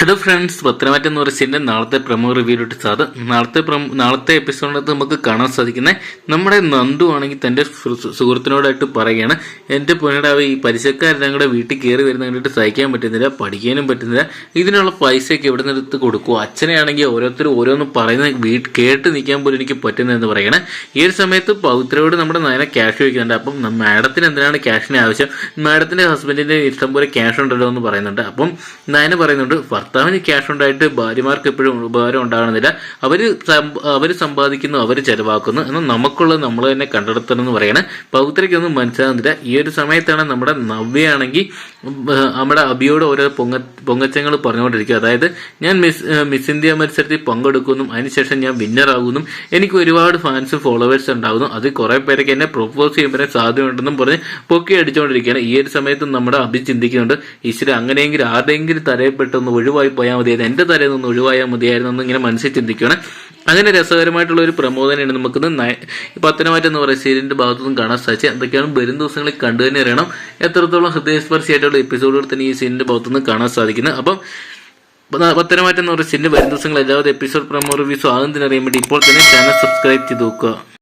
Hello friends എന്ന് പറയുന്ന നാളത്തെ പ്രമോ റിവ്യൂലോട്ട് സാധ നാളത്തെ പ്രമോ- നാളത്തെ എപ്പിസോഡിനകത്ത് നമുക്ക് കാണാൻ സാധിക്കുന്നത് നമ്മുടെ നന്ദു ആണെങ്കിൽ തന്റെ സുഹൃത്തിനോടായിട്ട് പറയുകയാണ് എന്റെ പൊന്നിടാവ് ഈ പരിസരക്കാർ ഞങ്ങളുടെ വീട്ടിൽ കയറി വരുന്ന കണ്ടിട്ട് സഹിക്കാൻ പറ്റുന്നില്ല പഠിക്കാനും പറ്റുന്നില്ല. ഇതിനുള്ള പൈസയൊക്കെ എവിടെ നിന്ന് എടുത്ത് കൊടുക്കുക അച്ഛനെ ആണെങ്കിൽ ഓരോരുത്തർ ഓരോന്ന് പറയുന്ന വീട്ട് കേട്ട് നിൽക്കാൻ പോലും എനിക്ക് പറ്റുന്നതെന്ന് പറയണേ. ഈ ഒരു സമയത്ത് പൗത്രയോട് നമ്മുടെ നയന ക്യാഷ് ചോദിക്കുന്നുണ്ട്. അപ്പം മാഡത്തിന് എന്തിനാണ് ക്യാഷിന് ആവശ്യം? മാഡത്തിന്റെ ഹസ്ബൻഡിന്റെ ഇഷ്ടം പോലെ ക്യാഷ് ഉണ്ടല്ലോ എന്ന് പറയുന്നുണ്ട്. അപ്പം നയന പറയുന്നുണ്ട് ഭർത്താവിന് ക്യാഷ് ഉണ്ടായിട്ട് ഭാര്യമാർക്ക് എപ്പോഴും ഉപകാരം ഉണ്ടാകണമെന്നില്ല. അവർ അവർ സമ്പാദിക്കുന്നു അവർ ചെലവാക്കുന്നു. എന്ന് നമുക്കുള്ളത് നമ്മൾ തന്നെ കണ്ടെടുത്തണം എന്ന് പറയണേ. പൗത്രയ്ക്കൊന്നും മനസ്സിലാകുന്നില്ല. ഈ ഒരു സമയത്താണ് നമ്മുടെ നവ്യയാണെങ്കിൽ നമ്മുടെ അബിയോട് ഓരോ പൊങ്ങ പൊങ്ങച്ചങ്ങൾ പറഞ്ഞുകൊണ്ടിരിക്കുക. അതായത് ഞാൻ മിസ് മിസ് ഇന്ത്യ മത്സരത്തിൽ പങ്കെടുക്കുന്നു. അതിനുശേഷം ഞാൻ വിന്നർ ആകുന്നു. എനിക്ക് ഒരുപാട് ഫാൻസും ഫോളോവേഴ്സ് ഉണ്ടാകുന്നു. അത് കുറെ പേരൊക്കെ എന്നെ പ്രൊപ്പോസ് ചെയ്യുമ്പോൾ സാധ്യതയുണ്ടെന്നും പറഞ്ഞ് പൊക്കി അടിച്ചുകൊണ്ടിരിക്കുകയാണ്. ഈ ഒരു സമയത്ത് നമ്മുടെ അഭി ചിന്തിക്കുന്നുണ്ട് ഈശ്വര അങ്ങനെയെങ്കിലും ആരുടെയെങ്കിലും തലയെപ്പെട്ടൊന്ന് ഒഴിവായി പോയാൽ മതിയായിരുന്നു എന്റെ തലയിൽ നിന്ന് ഒഴിവായാൽ മതിയായിരുന്നു എന്ന് ഇങ്ങനെ മനസ്സിൽ ചിന്തിക്കുകയാണ് അങ്ങനെ രസകരമായിട്ടുള്ള ഒരു പ്രമോദനയാണ് നമുക്ക് പത്തനമാറ്റം എന്ന് പറയുന്ന സീരിയലിന്റെ ഭാഗത്തുനിന്ന് കാണാൻ സാധിച്ചത്. എന്തൊക്കെയാണ്? വരും ദിവസങ്ങളിൽ കണ്ടു തന്നെ അറിയണം. എത്രത്തോളം ഹൃദയസ്പർശിയായിട്ടുള്ള എപ്പിസോഡുകൾ തന്നെ ഈ സീരിയലിന്റെ ഭാഗത്തുനിന്ന് കാണാൻ സാധിക്കുന്നത്. അപ്പം പത്തനമാറ്റം എന്ന് പറയുന്ന സീരിയൽ വരും ദിവസങ്ങൾ എല്ലാവരും എപ്പിസോഡ് പ്രമോ റിവ്യൂസ് ആകുന്നതിനറിയാൻ വേണ്ടി ഇപ്പോൾ തന്നെ ചാനൽ സബ്സ്ക്രൈബ് ചെയ്ത് നോക്കുക.